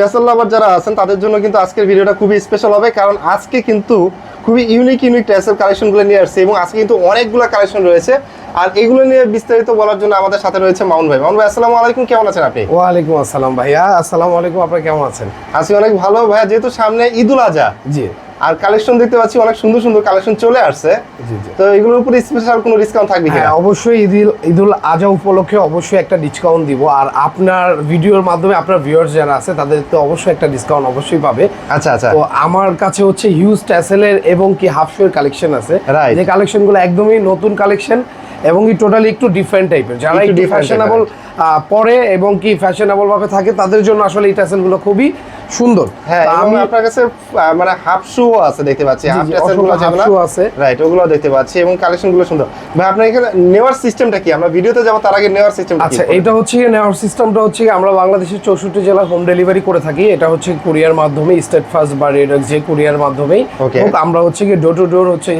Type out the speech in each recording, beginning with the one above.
টেসেল লাভার যারা আছেন তাদের জন্য কিন্তু আজকের ভিডিওটা খুবই স্পেশাল হবে কারণ আজকে কিন্তু খুবই ইউনিক ইউনিক টেসেল কালেকশনগুলো নিয়ে আসছে এবং আজকে কিন্তু অনেকগুলো কালেকশন রয়েছে। আর এগুলো নিয়ে বিস্তারিত বলার জন্য আমাদের সাথে রয়েছে মাউন ভাই। মাউন ভাই আসসালামু আলাইকুম কেমন আছেন আপনি? ওয়ালাইকুম আসসালাম ভাইয়া। আসসালামু আলাইকুম আপনি কেমন আছেন? আজকে অনেক ভালো ভাইয়া যেহেতু সামনে ঈদুল আজহা। জি। আর কালেকশন দেখতে পাচ্ছি অনেক সুন্দর সুন্দর কালেকশন চলে আসছে। তো এগুলোর উপরে স্পেশাল কোনো ডিসকাউন্ট থাকবে হ্যাঁ অবশ্যই ঈদুল ঈদুল আজহা উপলক্ষে অবশ্যই একটা ডিসকাউন্ট দিব। আর আপনার ভিডিওর মাধ্যমে আপনার ভিউয়ার্স যারা আছে তাদের তো অবশ্যই একটা ডিসকাউন্ট অবশ্যই পাবে। আচ্ছা আচ্ছা। তো আমার কাছে হচ্ছে হিউজ ট্যাসেলের এবং কি হাফ শোয়ের কালেকশন আছে. যে কালেকশনগুলো একদমই নতুন কালেকশন এবং কি টোটালি একটু ডিফারেন্ট টাইপের যারা একটু ফ্যাশনেবল পরে এবং কি ফ্যাশনেবল ভাবে থাকে তাদের জন্য আসলে এই ট্যাসেলগুলো খুবই সুন্দর। হ্যাঁ আমি আপনার কাছে মানে হাফ শু আছে দেখতে পাচ্ছি। হাফ জি, টেসেল অসংখ্য half shoe আছে। রাইট ওগুলো দেখতে পাচ্ছি এবং কালেকশনগুলো সুন্দর। ভাই আপনার এখানে নেওয়ার সিস্টেমটা কি? আমরা ভিডিওতে যাব তার আগে নেওয়ার সিস্টেমটা আচ্ছা এটা হচ্ছে নেওয়ার সিস্টেমটা হচ্ছে আমরা বাংলাদেশের চৌষট্টি জেলা হোম ডেলিভারি করে থাকি। এটা হচ্ছে কুরিয়ার মাধ্যমে স্টেট ফার্স্ট বা রেড যে কুরিয়ার মাধ্যমেই. আমরা হচ্ছে গিয়ে ডোর টু ডোর হচ্ছে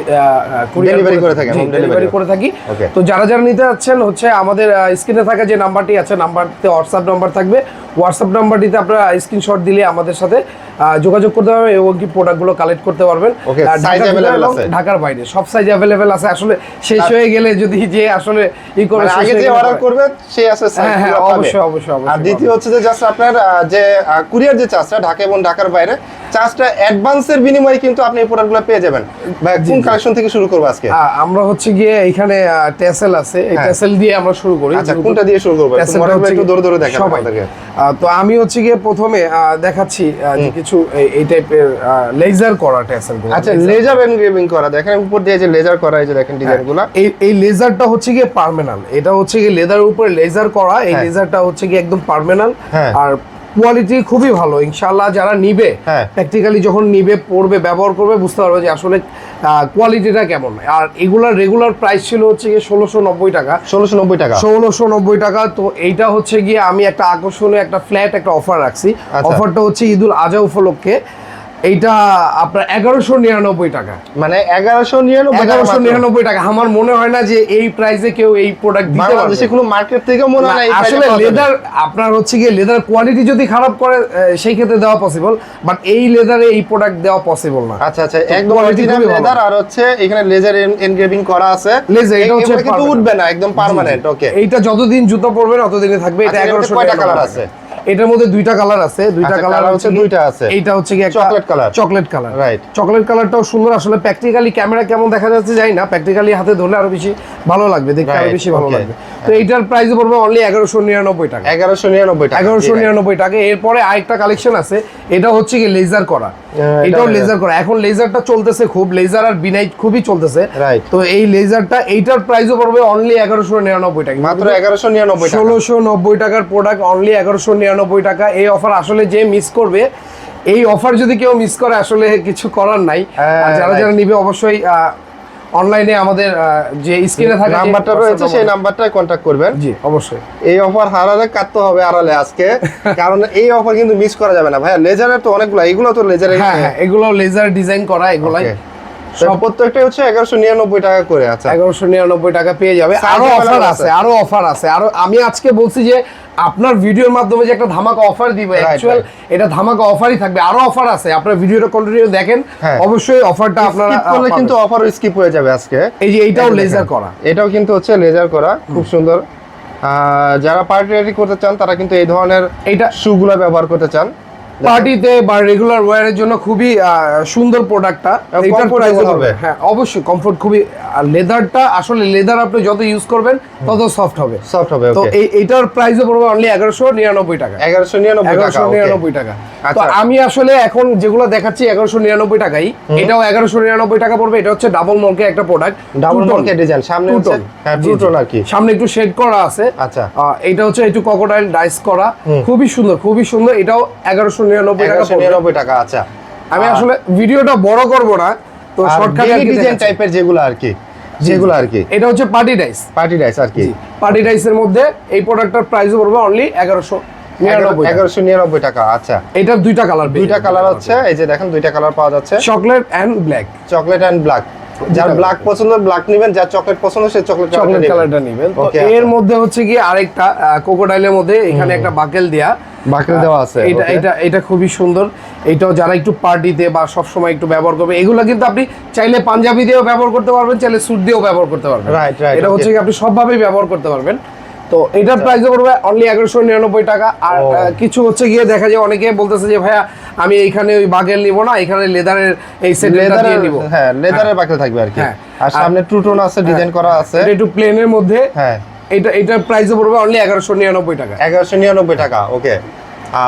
Delivery করে থাকেন, home ডেলিভারি করে থাকি। তো যারা যারা নিতে যাচ্ছেন হচ্ছে আমাদের স্ক্রিনে থাকা যে নাম্বারটি আছে নাম্বারতে হোয়াটসঅ্যাপ নাম্বার থাকবে। হোয়াটসঅ্যাপ নাম্বারটিতে আপনারা স্ক্রিনশট দিলে আমাদের সাথে যোগাযোগ করতে পারবেন এবং কি প্রোডাক্টগুলো কালেক্ট করতে পারবেন। ঢাকার বাইরে সব সাইজ অ্যাভেলেবেল আছে। আসলে শেষ হয়ে গেলে যদি যে আসলে ই করে মানে আগে যে অর্ডার করবে সেই আছে হ্যাঁ, হ্যাঁ, অবশ্যই, অবশ্যই, অবশ্যই আর দ্বিতীয় হচ্ছে যে জাস্ট আপনার যে কুরিয়ার যে চার্জটা ঢাকা এবং ঢাকার বাইরে চার্জটা অ্যাডভান্সের বিনিময়ে কিন্তু আপনি এই প্রোডাক্টগুলো পেয়ে যাবেন। কোন কালেকশন থেকে শুরু করব আজকে? আমরা হচ্ছে গিয়ে এখানে টেসেল আছে। এই হ্যাঁ। টেসেল দিয়ে আমরা শুরু করি। আচ্ছা কোনটা দিয়ে শুরু করব? একটু ধরে টা মডেলগুলো হচ্ছে তো আমি হচ্ছে গিয়ে প্রথমে দেখাচ্ছি যে কিছু এই- টাইপের লেজার করা টেসেল আচ্ছা লেজার এনগ্রেভিং করা দেখেন উপর দিয়ে যে লেজার করা এই যে দেখেন ডিজাইনগুলো এই এই লেজারটা হচ্ছে গিয়ে পার্মানেন্ট এটা হচ্ছে গিয়ে লেদার উপর লেজার করা এই হ্যাঁ। লেজারটা হচ্ছে গিয়ে একদম পার্মানেন্ট হ্যাঁ। আর কোয়ালিটি খুবই ভালো। ইনশাল্লাহ যারা নিবে। প্র্যাকটিক্যালি যখন নিবে পড়বে ব্যবহার করবে বুঝতে পারবে যে আসলে কোয়ালিটিটা কেমন। আর এগুলার রেগুলার প্রাইস ছিল হচ্ছে গিয়ে ষোলোশো নব্বই টাকা। ষোলোশো নব্বই টাকা। ষোলোশো নব্বই টাকা তো এইটা হচ্ছে গিয়ে আমি একটা আকর্ষণীয় একটা ফ্ল্যাট একটা অফার রাখছি। আচ্ছা। অফারটা হচ্ছে ঈদুল আজহা উপলক্ষে। এইটা আপনার এগারোশো নিরানব্বই টাকা। মানে এগারোশো নিরানব্বই এগারোশো নিরানব্বই টাকা। আমার মনে হয় না যে এই প্রাইসে কেউ এই প্রোডাক্ট দিতে পারবে। কোনো মার্কেট থেকেও মনে হয় আসলে। লেদার আপনার হচ্ছে গিয়ে লেদার কোয়ালিটি যদি খারাপ করে সেই ক্ষেত্রে দেওয়া পসিবল বাট এই লেদারে এই প্রোডাক্ট দেওয়া পসিবল না। আচ্ছা আচ্ছা একদম অরিজিনাল লেদার আর হচ্ছে এখানে লেজার এনগ্রেভিং করা আছে। Laser, এটা হচ্ছে কিন্তু উঠবে না একদম পার্মানেন্ট ওকে এইটা যতদিন জুতো পরবে না ততদিনে থাকবে। এটা আচ্ছা, এটার মধ্যে এগারোশো কয়টা আছে? এটার মধ্যে দুইটা কালার আছে দুইটা আচ্ছা, কালার হচ্ছে দুইটা আছে। এইটা হচ্ছে কি Chocolate colour। Chocolate colour. Right. Chocolate কালারটাও সুন্দর আসলে প্র্যাকটিক্যালি ক্যামেরা কেমন দেখা যাচ্ছে জানি না প্র্যাকটিক্যালি হাতে ধরলে আরও বেশি ভালো লাগবে দেখতে আরও বেশি ভালো লাগবে। তো এইটার প্রাইস পড়বে অনলি এগারোশো নিরানব্বই টাকা। এগারোশো নিরানব্বই টাকা এগারোশো. নিরানব্বই টাকা। এরপরে আরেকটা কালেকশন আছে এটা হচ্ছে কি লেজার করা। এটাও লেজার করা। এখন লেজারটা চলতেছে খুব লেজার আর বিনাইট খুবই চলতেছে। Right. তো এই লেজারটা এইটার প্রাইসও পড়বে অনলি এগারোশো নিরানব্বই টাকা। মাত্র এগারোশো নিরানব্বই টাকা। ষোলোশো নব্বই টাকার প্রোডাক্ট অনলি এগারোশো নিরানব্বই টাকা। এই অফার আসলে যে মিস করবে এই অফার যদি কেউ মিস করে আসলে কিছু করার নাই। হ্যাঁ, যারা যারা নিবে অবশ্যই অনলাইনে আমাদের যে স্ক্রিনে থাকে নাম্বারটা রয়েছে সেই নাম্বারটায় কন্ট্যাক্ট করবেন। জি অবশ্যই। এই অফার হারালে কাটতে হবে আড়ালে আজকে। কারণ এই অফার কিন্তু মিস করা যাবে না। ভাইয়া লেজারের তো অনেকগুলো এগুলো তো লেজারের হ্যাঁ হ্যাঁ এগুলো লেজার ডিজাইন করা এগুলাই। প্রত্যেকটাই হচ্ছে এগারোশো নিরানব্বই টাকা করে আচ্ছা। এগারোশো নিরানব্বই টাকা পেয়ে যাবে। আরও অফার আছে। আছে আরও অফার আছে। আরও আমি আজকে বলছি যে আপনার ভিডিওর মাধ্যমে যে একটা ধামাকা অফার দিব অ্যাকচুয়াল এটা ধামাকা অফারই থাকবে। আরও অফার আছে। আপনার ভিডিওটা কন্টিনিউ দেখেন। হ্যাঁ। অবশ্যই অফারটা আপনারা করলে কিন্তু অফার স্কিপ হয়ে যাবে আজকে। এই যে এইটাও লেজার করা। এটাও কিন্তু হচ্ছে লেজার করা। খুব সুন্দর। যারা পার্টি করতে চান তারা কিন্তু এই ধরনের এইটা শুগুলো ব্যবহার করতে চান। পার্টিতে বা রেগুলার ওয়্যারের জন্য খুবই সুন্দর প্রোডাক্টটা comfortable প্রাইস হবে। হ্যাঁ অবশ্যই কমফোর্ট খুবই আর লেদারটা আসলে লেদার আপনি যত ইউজ করবেন তত সফট হবে। সফট হবে তো এই এইটার প্রাইসও পড়বে অনলি এগারোশো নিরানব্বই টাকা। এগারোশো নিরানব্বই টাকা এগারোশো okay। নিরানব্বই টাকা। তো আচ্ছা। আমি আসলে এখন যেগুলো দেখাচ্ছি এগারোশো নিরানব্বই টাকাই এটাও এগারোশো নিরানব্বই টাকা পড়বে এটা হচ্ছে ডাবল মলকে একটা প্রোডাক্ট ডাবল মার্কেট ডিজাইন সামনে হচ্ছে। হ্যাঁ জি, টু টোন আর কি। সামনে একটু শেড করা আছে। আচ্ছা। এটা হচ্ছে একটু ক্রোকোডাইল ডাইস করা। খুবই সুন্দর খুবই সুন্দর এটাও এগারোশো নিরানব্বই টাকা নিরানব্বই টাকা আচ্ছা। আমি আসলে ভিডিওটা বড় করব না তো শর্টকাটে ডিজাইন টাইপের যেগুলো আর কি যেগুলো আর কি। এটা হচ্ছে পার্টি ডাইস পার্টি ডাইস আর কি। পার্টি ডাইসের মধ্যে এই প্রোডাক্টটার প্রাইস পড়বে অনলি এগারোশো এগারোশো নিরানব্বই টাকা আচ্ছা। এটার দুইটা কালার দুইটা কালার হচ্ছে এই যে দেখেন দুইটা কালার পাওয়া যাচ্ছে। Chocolate and black chocolate and black যার ব্ল্যাক পছন্দ ব্ল্যাক নেবেন যার চকলেট পছন্দ সে চকলেট চকলেট কালারটা নেবেন। তো এর আচ্ছা। মধ্যে হচ্ছে কি আরেকটা কোকোডাইলের মধ্যে এখানে একটা বাকেল দেয়া। বাকরে দেওয়া আছে, এটা এটা এটা খুবই সুন্দর। এটাও যারা একটু পার্টিতে বা সব সময় একটু ব্যবহার করবে এগুলো কিন্তু আপনি চাইলে পাঞ্জাবি দিয়েও ব্যবহার করতে পারবেন চাইলে স্যুট দিয়েও ব্যবহার করতে পারবেন। Right, right, এটা হচ্ছে কি আপনি সবভাবেই ব্যবহার করতে পারবেন। তো এটার প্রাইস পড়বে অনলি এগারোশো নিরানব্বই টাকা। আর কিছু হচ্ছে গিয়ে দেখা যায় অনেকে বলতেছে যে ভাইয়া আমি এইখানে ওই বাঘের নিবো না এখানে লেদারের এই সেট দিয়ে লেদারের নিব। হ্যাঁ লেদারের বাকরে থাকবে আর কি। হ্যাঁ। আর সামনে ট্রুটোন আছে ডিজাইন করা আছে। একটু প্লেনের মধ্যে। হ্যাঁ। এটা এটা প্রাইস পড়বে অনলি এগারোশো নিরানব্বই টাকা। এগারোশো নিরানব্বই টাকা ওকে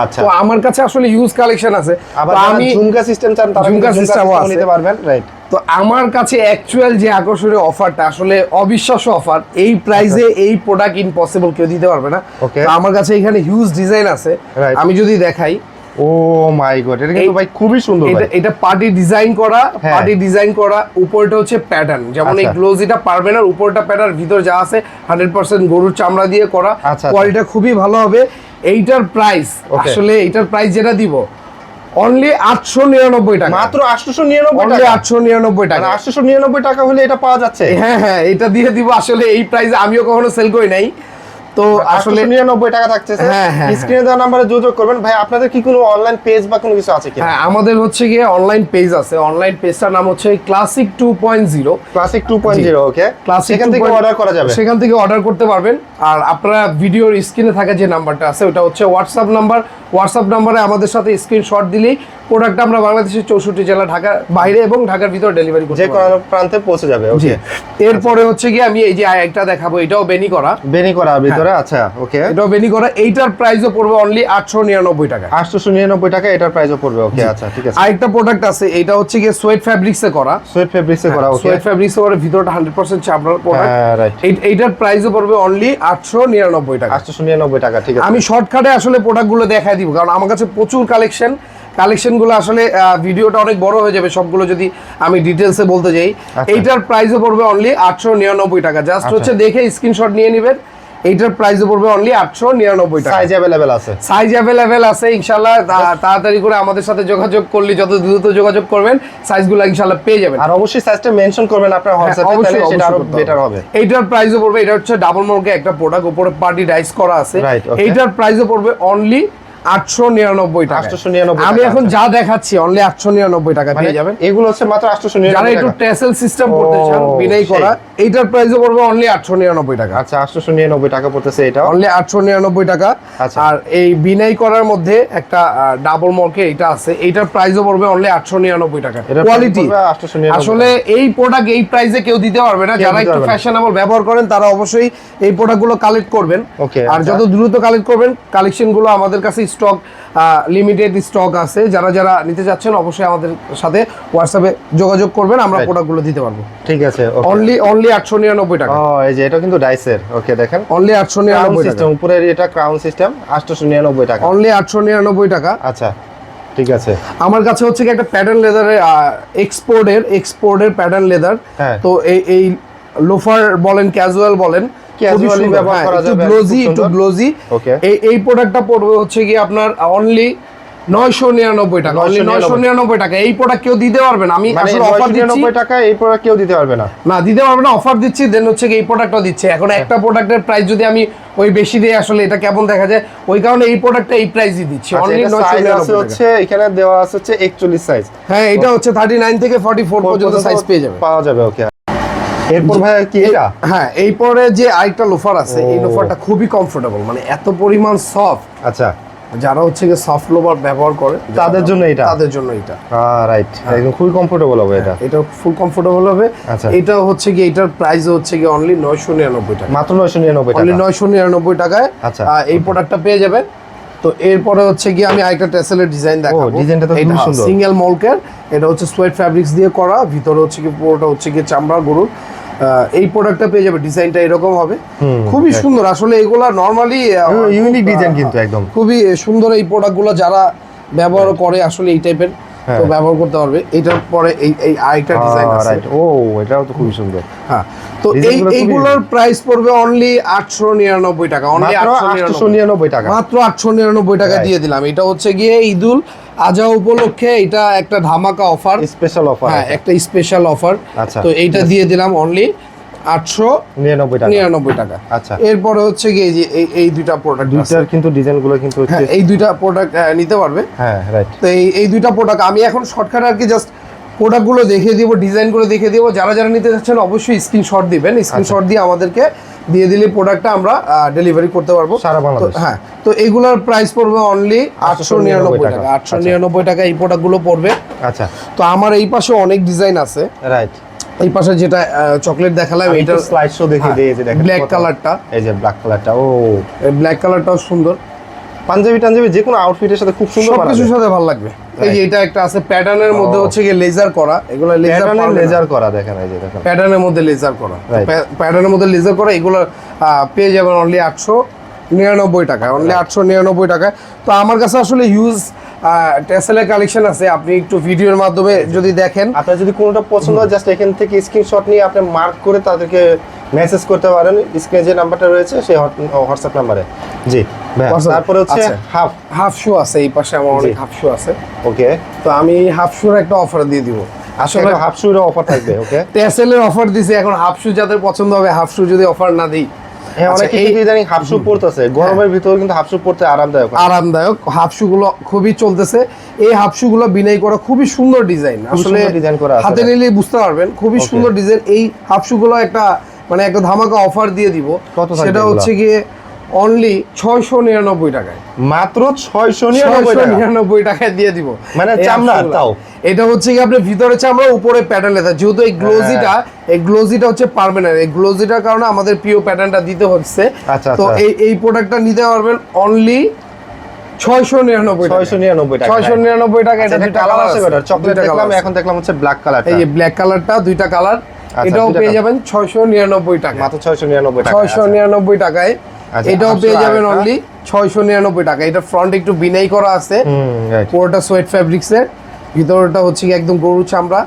আচ্ছা। তো আমার কাছে আসলে ইউজ কালেকশন আছে। আবার আমি ঝুমকা সিস্টেম চান তারা ঝুমকা আছে। নিতে পারবেন রাইট তো আমার কাছে অ্যাকচুয়াল যে আকর্ষণীয় অফারটা আসলে অবিশ্বাস্য অফার এই প্রাইসে এই প্রোডাক্ট ইম্পসিবল কেউ দিতে পারবে না। আচ্ছা। তো আমার কাছে এখানে হিউজ ডিজাইন আছে. আমি যদি দেখাই ও মাই গড এটা কিন্তু ভাই খুবই সুন্দর এটা এটা পার্টি ডিজাইন করা হ্যাঁ। পার্টি ডিজাইন করা উপরটা হচ্ছে প্যাটার্ন যেমন এই আচ্ছা। গ্লোজিটা পারবে না উপরটা প্যাটার্ন ভিতর যা আছে হান্ড্রেড পার্সেন্ট গরুর চামড়া দিয়ে করা। আচ্ছা, আচ্ছা। খুবই ভালো হবে। এইটার প্রাইস আসলে এইটার প্রাইস যেটা দিব অনলি আটশো নিরানব্বই টাকা। মাত্র আটশোশো নিরানব্বই অনলি টাকা? আটশো নিরানব্বই টাকা। আটশোশো নিরানব্বই টাকা হলে এটা পাওয়া যাচ্ছে? হ্যাঁ হ্যাঁ এটা দিয়ে দিব আসলে এই প্রাইসে আমিও কখনো সেল করি নাই। তো আসলে আসলে নিরানব্বই টাকা থাকছে হ্যাঁ, হ্যাঁ, স্ক্রিনে দেওয়া নাম্বারে যোগাযোগ করবেন। ভাই আপনাদের কি কোনো অনলাইন পেজ বা কোনো কিছু আছে কি হ্যাঁ আমাদের হচ্ছে গিয়ে অনলাইন পেজ আছে। অনলাইন পেজটার নাম হচ্ছে classic two point zero classic two point zero okay classic সেখান থেকে অর্ডার করা যাবে। সেখান থেকে অর্ডার করতে পারবেন। আর আপনারা ভিডিওর স্ক্রিনে থাকা যে নাম্বারটা আছে ওটা হচ্ছে হোয়াটসঅ্যাপ নাম্বার হোয়াটসঅ্যাপ নাম্বারে আমাদের সাথে স্ক্রিনশট দিলেই প্রোডাক্টটা আমরা বাংলাদেশের চৌষট্টি জেলা ঢাকার বাইরে এবং ঢাকার ভিতর ডেলিভারি করতে যে কোনো প্রান্তে পৌঁছে যাবে ওকে এরপরে হচ্ছে গিয়ে আমি এই যে একটা দেখাবো এটাও বেনি করা। বেনি করা ভিতরে আচ্ছা ওকে এটাও বেনি করা এইটার প্রাইসও পড়বে অনলি আটশো নিরানব্বই টাকা। আটশোশো নিরানব্বই টাকা এটার প্রাইসও পড়বে ওকে আচ্ছা ঠিক আছে। আরেকটা প্রোডাক্ট আছে এটা হচ্ছে কি সোয়েট ফ্যাব্রিক্সে করা। সোয়েট ফেব্রিক্সে করা ওকে সোয়েট ফ্যাব্রিক্সে করা ভিতরটা হান্ড্রেড পার্সেন্ট চামড়ার প্রোডাক্ট হ্যাঁ এইটার প্রাইসও পড়বে অনলি আটশো নিরানব্বই টাকা। আটশোশো নিরানব্বই টাকা ঠিক আছে। আমি শর্টকাটে আসলে প্রোডাক্টগুলো দেখাই দিব কারণ আমার কাছে প্রচুর কালেকশন কালেকশনগুলো আসলে ভিডিওটা অনেক বড় হয়ে যাবে সবগুলো যদি আমি ডিটেলসে বলতে যাই। আচ্ছা। এইটার প্রাইসও পড়বে অনলি আটশো নিরানব্বই টাকা। জাস্ট আচ্ছা। হচ্ছে দেখে স্ক্রিনশট নিয়ে নেবেন এইটার প্রাইসও পড়বে অনলি আটশো নিরানব্বই টাকা। সাইজ অ্যাভেলেবেল আছে। সাইজ অ্যাভেলেবেল আছে ইনশাল্লাহ তাড়াতাড়ি করে আমাদের সাথে যোগাযোগ করলে যত দ্রুত যোগাযোগ করবেন সাইজগুলো ইনশাল্লাহ পেয়ে যাবেন। আর অবশ্যই সাইজটা মেনশন করবেন আপনার হ্যাঁ, হোয়াটসঅ্যাপে তাহলে সেটা আরও বেটার হবে। এইটার প্রাইসও পড়বে এটা হচ্ছে ডাবল মর্কে একটা প্রোডাক্ট উপরে পার্টি ডাইস করা আছে. এইটার প্রাইসও পড়বে অনলি আটশো নিরানব্বই টাকা 899 আমি এখন আচ্ছা। যা দেখাচ্ছি অনলি আটশো নিরানব্বই টাকা মানে পেয়ে যাবেন। এগুলো হচ্ছে মাত্র যারা নিরানব্বই একটু টেসেল সিস্টেম করতে চান বিনাই করা এইটার প্রাইসও পড়বে অনলি আটশো নিরানব্বই টাকা। আচ্ছা আটশোশো নিরানব্বই টাকা পড়তেছে এটা অনলি আটশো নিরানব্বই টাকা। আচ্ছা। আর এই বিনাই করার মধ্যে একটা ডাবল মর্কে এটা আছে। এইটার প্রাইসও পড়বে অনলি আটশো নিরানব্বই টাকা। কোয়ালিটি price পড়বে 899 আসলে এই প্রোডাক্ট এই প্রাইসে কেউ দিতে পারবে না। যারা একটু ফ্যাশনেবল ব্যবহার করেন তারা অবশ্যই এই প্রোডাক্টগুলো কালেক্ট করবেন। আর আচ্ছা। যত দ্রুত কালেক্ট করবেন কালেকশনগুলো আমাদের কাছে স্টক লিমিটেড স্টক আছে। যারা যারা নিতে চাচ্ছেন অবশ্যই আমাদের সাথে হোয়াটসঅ্যাপে যোগাযোগ করবেন আমরা. প্রোডাক্টগুলো দিতে পারব। ঠিক আছে অনলি অনলি আটশো নিরানব্বই টাকা। ও এই যে এটা কিন্তু ডাইসের ওকে দেখেন। অনলি আটশো নিরানব্বই সিস্টেম উপরের এটা ক্রাউন সিস্টেম আটশোশো নিরানব্বই টাকা। অনলি আটশো নিরানব্বই টাকা। আচ্ছা ঠিক আছে। আমার কাছে হচ্ছে কি একটা প্যাটার্ন লেদারের এক্সপোর্টের এক্সপোর্টের প্যাটার্ন লেদার। তো এই এই লোফার বলেন ক্যাজুয়াল বলেন Casually ব্যবহার করা যাবে, গ্লোজি একটু গ্লোজি এই এই প্রোডাক্টটা পড়বে হচ্ছে কি আপনার অনলি নয়শো নিরানব্বই টাকা অনলি নয়শো নিরানব্বই। টাকা। এই প্রোডাক্ট কেউ দিতে পারবেন আমি মানে আসলে অফার নিরানব্বই টাকা এই প্রোডাক্ট কেউ দিতে পারবে না। না দিতে পারবে না অফার দিচ্ছি দেন হচ্ছে কি এই প্রোডাক্টটা দিচ্ছে। এখন একটা প্রোডাক্টের প্রাইস যদি আমি ওই বেশি দিয়ে আসলে এটা কেমন দেখা যায়? ওই কারণে এই প্রোডাক্টটা এই প্রাইসই দিচ্ছি আচ্ছা, অনলি নয়শো নিরানব্বই হচ্ছে এখানে দেওয়া আছে হচ্ছে একচল্লিশ সাইজ হ্যাঁ এটা হচ্ছে থার্টি নাইন থেকে ফর্টি ফোর পর্যন্ত সাইজ পেয়ে যাবে। পাওয়া যাবে ওকে এরপর ভাই কি এটা? হ্যাঁ এই পরে যে আরেকটা লোফার আছে এই লোফারটা খুবই কমফোর্টেবল মানে এত পরিমাণ সফট আচ্ছা। যারা হচ্ছে গিয়ে সফট লোফার ব্যবহার করে তাদের জন্য এটা? তাদের জন্য এটা। রাইট একদম খুবই কমফোর্টেবল হবে এটা। এটা ফুল কমফোর্টেবল হবে। আচ্ছা। এটা হচ্ছে কি এটার প্রাইস হচ্ছে কি অনলি নয়শো নিরানব্বই টাকা। মাত্র নয়শো নিরানব্বই অনলি টাকা। নয়শো নিরানব্বই টাকায় আচ্ছা। এই প্রোডাক্টটা পেয়ে যাবে। তো এরপরে হচ্ছে কি আমি আরেকটা টেসেলের ডিজাইন দেখাবো। ডিজাইনটা তো খুবই সুন্দর। সিঙ্গেল মলকের এটা হচ্ছে সোয়েট ফ্যাব্রিক্স দিয়ে করা ভিতরে হচ্ছে কি পুরোটা হচ্ছে কি চামড়া গরুর। এই প্রোডাক্টটা পেয়ে যাবে ডিজাইনটা এরকম হবে। খুবই সুন্দর। আসলে এগুলা নর্মালি ইউনিক ডিজাইন কিন্তু একদম। খুবই সুন্দর এই প্রোডাক্টগুলো যারা ব্যবহার করে আসলে এই টাইপের হ্যাঁ। তো ব্যবহার করতে পারবে। এটার পরে এই এই আরেকটা ডিজাইন আছে। ও এটাও তো খুবই সুন্দর। হ্যাঁ তো এই এইগুলোর প্রাইস পড়বে অনলি আটশো নিরানব্বই টাকা অনলি মাত্র আটশো আটশোশো নিরানব্বই টাকা। মাত্র আটশো নিরানব্বই টাকা দিয়ে দিলাম। এটা হচ্ছে গিয়ে ঈদুল আজহা উপলক্ষে এটা একটা ধামাকা অফার স্পেশাল অফার হ্যাঁ একটা স্পেশাল অফার আচ্ছা, তো এইটা দিয়ে দিলাম অনলি আটশো নিরানব্বই টাকা। নিরানব্বই টাকা। আচ্ছা। এরপরে হচ্ছে কি এই যে এই এই দুইটা প্রোডাক্ট দুইটার কিন্তু ডিজাইনগুলো কিন্তু হ্যাঁ এই দুইটা প্রোডাক্ট নিতে পারবে। হ্যাঁ রাইট তো এই এই দুইটা প্রোডাক্ট আমি এখন শর্টকাট আর কি জাস্ট প্রোডাক্টগুলো দেখিয়ে দিব ডিজাইনগুলো দেখিয়ে দিব। যারা যারা নিতে চাচ্ছেন অবশ্যই স্ক্রিনশট দিবেন। আচ্ছা। স্ক্রিনশট দিয়ে আমাদেরকে দিয়ে দিলে প্রোডাক্টটা আমরা ডেলিভারি করতে পারব। সারা বাংলাদেশ। হ্যাঁ তো এগুলোর প্রাইস পড়বে অনলি আটশো নিরানব্বই টাকা। আটশো নিরানব্বই টাকা এই প্রোডাক্টগুলো পড়বে। আচ্ছা। তো আমার এই পাশে অনেক ডিজাইন আছে। রাইট এই পাশে যেটা চকলেট দেখালাম এটা স্লাইড শো দেখিয়ে দেখেন ব্ল্যাক কালারটা এই যে ব্ল্যাক কালারটা ও। ব্ল্যাক কালারটাও সুন্দর। পাঞ্জাবি টাঞ্জাবি যে কোনো আউটফিটের সাথে খুব সুন্দর সবকিছুর সাথে ভালো লাগবে। এই যে এটা একটা আছে প্যাটার্নের মধ্যে হচ্ছে গিয়ে লেজার করা। এগুলো লেজার লেজার করা দেখেন এই যে দেখেন। প্যাটার্নের মধ্যে লেজার করা। প্যাটার্নের মধ্যে লেজার করা এগুলো পেয়ে যাবেন অনলি আটশো নিরানব্বই টাকা অনলি আটশো নিরানব্বই টাকায়। তো আমার কাছে আসলে ইউজ টেসেলের কালেকশন আছে। আপনি একটু ভিডিওর মাধ্যমে যদি দেখেন। আপনার যদি কোনোটা পছন্দ হয় জাস্ট এখান থেকে স্ক্রিনশট নিয়ে আপনি মার্ক করে তাদেরকে মেসেজ করতে পারেন স্ক্রিনে যে নাম্বারটা রয়েছে সেই হোয়াটসঅ্যাপ নাম্বারে জি তারপরে হচ্ছে। হাফ হাফ শু আছে এই পাশে আমার অনেক হাফ শু আছে। ওকে তো আমি হাফ শুর একটা অফার দিয়ে দিব। আসলে হাফ শুর অফার থাকবে ওকে টেসেলের অফার দিছে এখন হাফ শু যাদের পছন্দ হবে হাফ শু যদি অফার না দিই। হ্যাঁ আচ্ছা, অনেকে এই- ইদানিং হাফ শু পরতেছে। গরমের ভিতর কিন্তু হাফ শু পরতে আরামদায়ক আরামদায়ক। হাফশুগুলো খুবই চলতেছে। এই হাফশুগুলো বিনাই করা খুবই সুন্দর ডিজাইন আসলে সুন্দর design করা হাতে নিলে বুঝতে পারবেন খুবই সুন্দর ডিজাইন এই হাফশুগুলো একটা মানে একটা ধামাকা অফার দিয়ে দিব। সেটা হচ্ছে গিয়ে অনলি ছয়শো নিরানব্বই টাকায়। মাত্র ছয়শো নিরানব্বই টাকায় দিয়ে দিব। মানে চামড়া তাও? এটা হচ্ছে কি আপনার ভিতরে চামড়া উপরে প্যাটার্ন লেদার যেহেতু এই গ্লোজিটা হ্যাঁ। এই গ্লোজিটা হচ্ছে পার্মানেন্ট এই গ্লোজিটার কারণে আমাদের প্রিয় প্যাটার্নটা দিতে হচ্ছে। আচ্ছা, তো আচ্ছা। এই এই প্রোডাক্টটা নিতে পারবেন অনলি ছয়শো নিরানব্বই ছয়শো নিরানব্বই টাকা ছয়শো নিরানব্বই টাকা আচ্ছা, এটা দুইটা কালার আছে এখন দেখলাম হচ্ছে ব্ল্যাক কালার এই ব্ল্যাক কালারটা দুইটা কালার এটাও পেয়ে যাবেন ছয়শো নিরানব্বই টাকা মাত্র ছয়শো নিরানব্বই ছয়শো নিরানব্বই টাকায়। আচ্ছা, এটাও পেয়ে যাবেন অনলি ছয়শো নিরানব্বই টাকা এটা ফ্রন্ট একটু বিনাই করা আছে। পুরোটা সোয়েট ফ্যাব্রিক্সের ভিতরটা হচ্ছে একদম গরু চামড়া।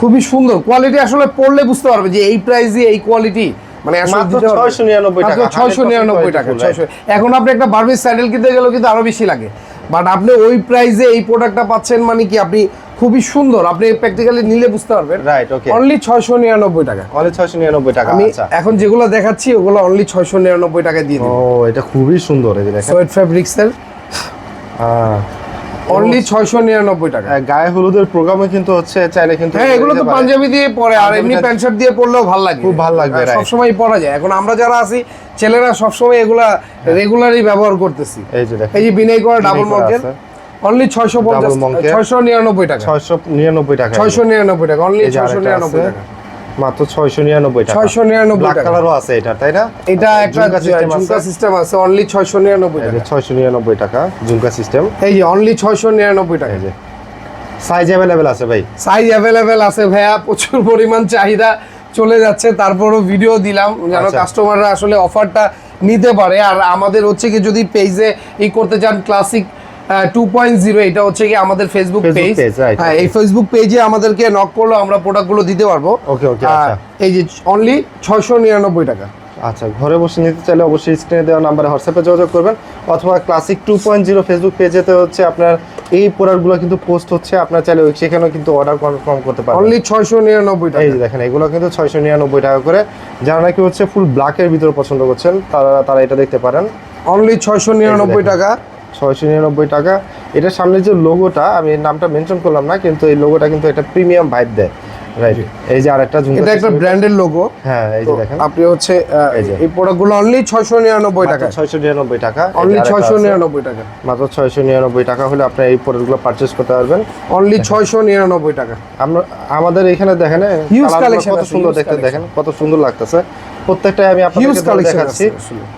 খুবই সুন্দর। কোয়ালিটি আসলে পড়লে বুঝতে পারবে যে এই প্রাইসে এই কোয়ালিটি মানে পারবে। 699 টাকা, ছয়শো 699 টাকা 100% 600 এখন আপনি একটা বারবির স্যান্ডেল কিনতে গেলেও কিন্তু আরও বেশি লাগে। বাট আপনি ওই প্রাইসে এই প্রোডাক্টটা পাচ্ছেন মানে কি আপনি খুবই সুন্দর। আপনি প্র্যাকটিক্যালি নিলে বুঝতে পারবেন। রাইট ওকে অনলি ছয়শো নিরানব্বই টাকা। অনলি ছয়শো নিরানব্বই টাকা আমি আচ্ছা। এখন যেগুলো দেখাচ্ছি ওগুলো অনলি ছয়শো নিরানব্বই টাকায় দিয়ে ও এটা খুবই সুন্দর এই দেখেন। সোয়েট ফ্যাব্রিক্সের আহ, অনলি ছয়শো নিরানব্বই টাকা। আহ, গায়ে হলুদের প্রোগ্রামে কিন্তু হচ্ছে চাইলে কিন্তু হ্যাঁ এগুলো তো পাঞ্জাবি দিয়ে পরে আর এমনি প্যান্ট শার্ট দিয়ে পরলেও ভালো লাগে। খুব ভালো লাগবে, right. সবসময় পরা যায়। এখন আমরা যারা আছি ছেলেরা সবসময় এগুলা রেগুলারই ব্যবহার করতেছি। এই যে দেখেন। এই যে বিনয় করা ডাবল আছে। অনলি ছয়শো পঞ্চাশ Double monk-এর। ছয়শো নিরানব্বই টাকা। ছয়শো নিরানব্বই টাকা। ছয়শো নিরানব্বই টাকা। অনলি এই যে ছয়শো আরেকটা নিরানব্বই আছে, টাকা। মাত্র ছয়শো নিরানব্বই টাকা। 699 ব্ল্যাক টাকা। কালারও আছে এটা তাই না? এটা আচ্ছা, একটা ঝুমকা সিস্টেম আছে। অনলি ছয়শো নিরানব্বই এই যে টাকা। ছয়শো নিরানব্বই টাকা ঝুমকা সিস্টেম এই যে অনলি ছয়শো নিরানব্বই টাকা। এই যে। সাইজ অ্যাভেলেবেল আছে ভাই। সাইজ অ্যাভেলেবেল আছে ভাইয়া। প্রচুর পরিমাণ চাহিদা চলে যাচ্ছে। তারপরও ভিডিও দিলাম। যেন আচ্ছা। কাস্টমাররা আসলে অফারটা নিতে পারে। আর আমাদের হচ্ছে কি যদি পেজে ই করতে চান ক্লাসিক টু পয়েন্ট জিরো এটা হচ্ছে কি আমাদের ফেসবুক পেজ হ্যাঁ এই ফেসবুক পেজে আমাদেরকে নক করলেও আমরা প্রোডাক্টগুলো দিতে পারব। Okay, আর আচ্ছা। এই যে অনলি ছয়শো নিরানব্বই টাকা। আচ্ছা ঘরে বসে নিতে চাইলে অবশ্যই স্ক্রিনে দেওয়া নাম্বারে হোয়াটসঅ্যাপে যোগাযোগ করবেন। অথবা classic two point zero Facebook পেজেতে হচ্ছে আপনার এই প্রোডাক্টগুলো কিন্তু পোস্ট হচ্ছে। আপনার চাইলে ওই- সেখানেও কিন্তু অর্ডার কনফার্ম করতে পারবেন। অনলি ছয়শো নিরানব্বই এই টাকা। যে দেখেন এগুলো কিন্তু ছয়শো নিরানব্বই টাকা করে। যারা নাকি হচ্ছে ফুল ব্ল্যাকের ভিতরে পছন্দ করছেন তারা তারা এটা দেখতে পারেন। অনলি ছয়শো নিরানব্বই টাকা। ছয়শো নিরানব্বই টাকা। এটার সামনে যে লোগোটা আমি নামটা মেনশন করলাম না কিন্তু এই লোগোটা কিন্তু একটা প্রিমিয়াম ভাইব দেয়। রাইট এই যে আরেকটা এটা একটা ব্র্যান্ডের লোগো হ্যাঁ এই যে দেখেন। আপনি হচ্ছে এই প্রোডাক্টগুলো অনলি ছয়শো নিরানব্বই টাকা ছয়শো নিরানব্বই টাকা। অনলি আরেকটা ছয়শো আছে। নিরানব্বই টাকা। মাত্র ছয়শো নিরানব্বই টাকা হলে আপনি এই প্রোডাক্টগুলো পারচেস করতে পারবেন। অনলি ছয়শো নিরানব্বই টাকা। আমরা আমাদের এখানে দেখেন collection কত সুন্দর দেখতে দেখেন কত সুন্দর লাগতেছে। প্রত্যেকটাই আমি collection দেখাচ্ছি।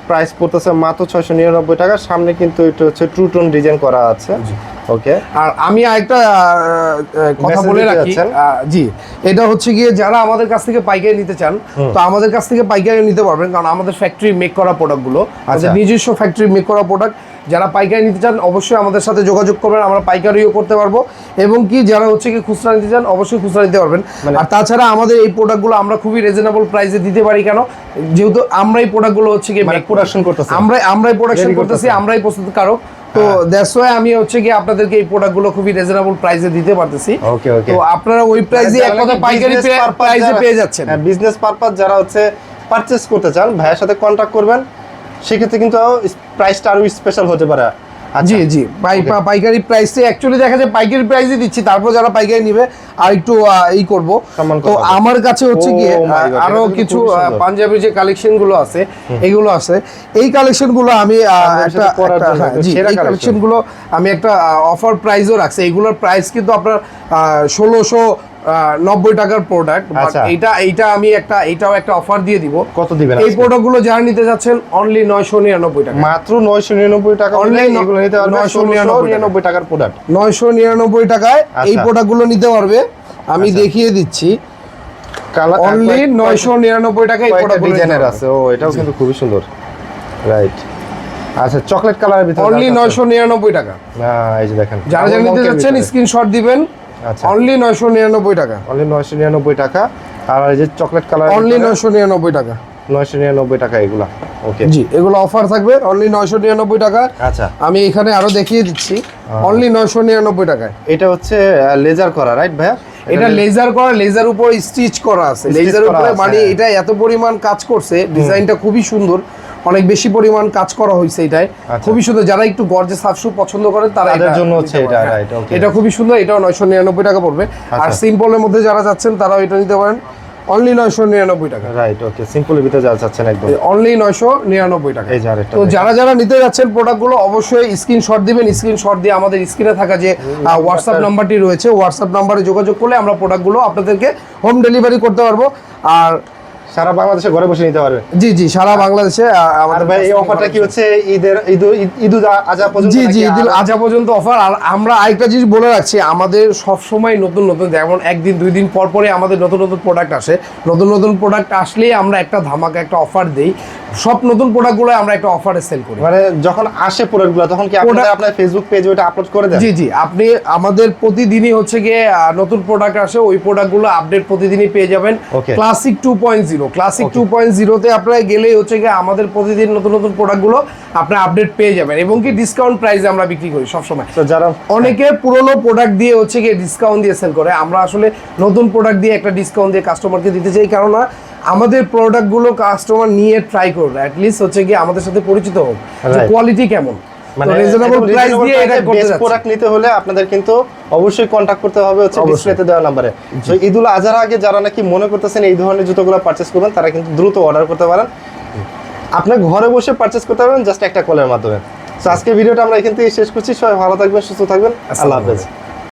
প্রাইস পড়তেছে মাত্র ছয়শো নিরানব্বই টাকা সামনে কিন্তু এটা হচ্ছে ট্রু টোন ডিজাইন করা আছে। ওকে আর আমি আরেকটা কথা বলে রাখি। জি এটা হচ্ছে গিয়ে যারা আমাদের কাছ থেকে পাইকারি নিতে চান তো আমাদের কাছ থেকে পাইকারি নিতে পারবেন কারণ আমাদের ফ্যাক্টরি মেক করা প্রোডাক্টগুলো আচ্ছা। নিজস্ব ফ্যাক্টরি মেক করা প্রোডাক্ট যারা পাইকারি নিতে চান অবশ্যই আমাদের সাথে যোগাযোগ করবেন আমরা পাইকারিও করতে পারব। এবং কি যারা হচ্ছে কি খুচরা নিতে চান অবশ্যই খুচরা নিতে পারবেন। মানে- আর তাছাড়া আমাদের এই প্রোডাক্টগুলো আমরা খুবই রিজনেবল প্রাইসে দিতে পারি কেন? যেহেতু আমরাই প্রোডাক্টগুলো হচ্ছে কি production করতেছি। আমরাই আমরাই প্রোডাকশন করতেছি করতেছি। আমরাই প্রস্তুতকারক। তো দ্যাটস ওয়াই আমি হচ্ছে কি আপনাদেরকে এই প্রোডাক্টগুলো খুবই রিজনেবল প্রাইসে দিতে পারতেছি। ওকে ওকে তো আপনারা ওই প্রাইসে এক কথা পাইকারি প্রাইসে পেয়ে যাচ্ছেন। বিজনেস পারপাস যারা হচ্ছে পারচেজ করতে চান ভাইয়ের সাথে কন্ট্যাক্ট করবেন। সেক্ষেত্রে কিন্তু প্রাইসটা আরও স্পেশাল হতে পারে। জি জি। পাইকারি প্রাইসে অ্যাকচুয়ালি দেখা যায় পাইকারি প্রাইসে দিচ্ছি তারপর যারা পাইকারি নিবে আর একটু আহ, ই করব। তো আমার কাছে হচ্ছে Oh আহ, এটা আরও কিছু। পাঞ্জাবি যে কালেকশনগুলো আছে এগুলো আছে। এই কালেকশনগুলো আমি একটা হ্যাঁ, এই কালেকশনগুলো আমি একটা অফার প্রাইসও রাখছি। এগুলোর প্রাইস কিন্তু আপনার ষোলোশো নব্বই টাকার প্রোডাক্ট আচ্ছা। এইটা এইটা আমি একটা এইটাও একটা অফার দিয়ে দিব। কত দিবেন এই? প্রোডাক্টগুলো যারা নিতে যাচ্ছেন অনলি নয়শো নিরানব্বই টাকা। মাত্র নয়শো নিরানব্বই টাকা Online অনলাইন ন- এগুলো নিতে 999 টাকার প্রোডাক্ট নয়শো নিরানব্বই টাকায় এই আচ্ছা। প্রোডাক্টগুলো নিতে পারবে। আমি দেখিয়ে দিচ্ছি। কালার অনলি নয়শো নিরানব্বই টাকায় এই প্রোডাক্টগুলো ডিজাইনের আছে। ও এটাও কিন্তু খুবই সুন্দর। রাইট আচ্ছা চকলেট কালারের ভিতরে অনলি যারা নয়শো নিরানব্বই টাকা। আছে- হ্যাঁ, এই যে দেখেন। যারা যারা নিতে যাচ্ছেন। স্ক্রিনশট দিবেন। আচ্ছা অনলি নয়শো নিরানব্বই টাকা। অনলি নয়শো নিরানব্বই টাকা। আর এই যে চকলেট কালার অনলি নয়শো নিরানব্বই টাকা। নয়শো নিরানব্বই টাকা এগুলা। ওকে জি এগুলো অফার থাকবে। অনলি নয়শো নিরানব্বই টাকা। আচ্ছা। আমি এখানে আরও দেখিয়ে দিচ্ছি। অনলি নয়শো নিরানব্বই টাকায়। এটা হচ্ছে লেজার করা রাইট ভাইয়া? এটা লেজার করা লেজার উপর স্টিচ করা আছে। লেজার উপরে মানে হ্যাঁ। এটা এত পরিমাণ কাজ করছে ডিজাইনটা খুবই সুন্দর। অনেক বেশি পরিমাণ কাজ করা হয়েছে এটাই আচ্ছা। খুবই সুন্দর। যারা একটু গর্জে সাফসু পছন্দ করেন তারা তাদের এটা জন্য হচ্ছে এটা. এটা খুবই সুন্দর। এটাও নয়শো নিরানব্বই টাকা পড়বে। আর আচ্ছা। সিম্পলের মধ্যে যারা যাচ্ছেন তারাও এটা নিতে পারেন। অনলি নয়শো নিরানব্বই টাকা। রাইট ওকে সিম্পলের ভিতরে যা চাচ্ছেন একদম। অনলি নয়শো নিরানব্বই টাকা। এই তো যারা যারা নিতে যাচ্ছেন প্রোডাক্টগুলো অবশ্যই স্ক্রিনশট দিবেন। স্ক্রিনশট দিয়ে আমাদের স্ক্রিনে থাকা যে হোয়াটসঅ্যাপ নাম্বারটি রয়েছে হোয়াটসঅ্যাপ নাম্বারে যোগাযোগ করলে আমরা প্রোডাক্টগুলো আপনাদেরকে হোম ডেলিভারি করতে পারব। আর সারা বাংলাদেশে ঘরে বসে নিতে পারবে। জি জি সারা বাংলাদেশে আমাদের ভাই এই অফারটা কি হচ্ছে? ঈদের ঈদ ঈদ আজা পর্যন্ত জি জি ঈদ আজা পর্যন্ত অফার আর আমরা আরেকটা জিনিস বলে রাখছি আমাদের সব সময় নতুন নতুন যেমন একদিন দুই দিন পর পরে আমাদের নতুন নতুন প্রোডাক্ট আসে। নতুন নতুন প্রোডাক্ট আসলেই আমরা একটা ধামাকা একটা অফার দেই। সব নতুন প্রোডাক্টগুলো আমরা একটা অফারে সেল করি। মানে যখন আসে প্রোডাক্টগুলো তখন কি আপনারা আপনার ফেসবুক পেজে ওটা আপলোড করে দেন? জি জি। আপনি আমাদের প্রতিদিনই হচ্ছে গিয়ে নতুন প্রোডাক্ট আসে ওই প্রোডাক্টগুলো আপডেট প্রতিদিনই পেয়ে যাবেন। Classic two point zero classic two point জিরোতে আপনারা গেলেই হচ্ছে গিয়ে আমাদের প্রতিদিন নতুন নতুন প্রোডাক্টগুলো আপনার আপডেট পেয়ে যাবেন। এবং কি ডিসকাউন্ট প্রাইসে আমরা বিক্রি করি সবসময়। তো যারা অনেকে পুরনো প্রোডাক্ট দিয়ে হচ্ছে গিয়ে ডিসকাউন্ট দিয়ে সেল করে। আমরা আসলে নতুন প্রোডাক্ট দিয়ে একটা ডিসকাউন্ট দিয়ে কাস্টমারকে দিতে চাই। কারণ আমাদের প্রোডাক্টগুলো কাস্টমার নিয়ে ট্রাই করবে। অ্যাটলিস্ট হচ্ছে গিয়ে আমাদের সাথে পরিচিত হোক যে কোয়ালিটি কেমন? মানে রিজনেবল প্রাইস দিয়ে এটা করতে যাচ্ছি। প্রোডাক্ট নিতে হলে আপনাদের কিন্তু অবশ্যই কন্ট্যাক্ট করতে হবে হচ্ছে। ডিসপ্লেতে দেওয়া নাম্বারে তো ঈদুল আজহার আগে যারা নাকি মনে করতেছেন এই ধরনের জুতোগুলো পারচেস করবেন তারা কিন্তু দ্রুত অর্ডার করতে পারেন। আপনি ঘরে বসে পারচেস করতে পারবেন জাস্ট একটা কলের মাধ্যমে। তো আজকে ভিডিওটা আমরা এখান থেকে শেষ করছি। সবাই ভালো থাকবেন সুস্থ থাকবেন। আল্লাহ হাফেজ।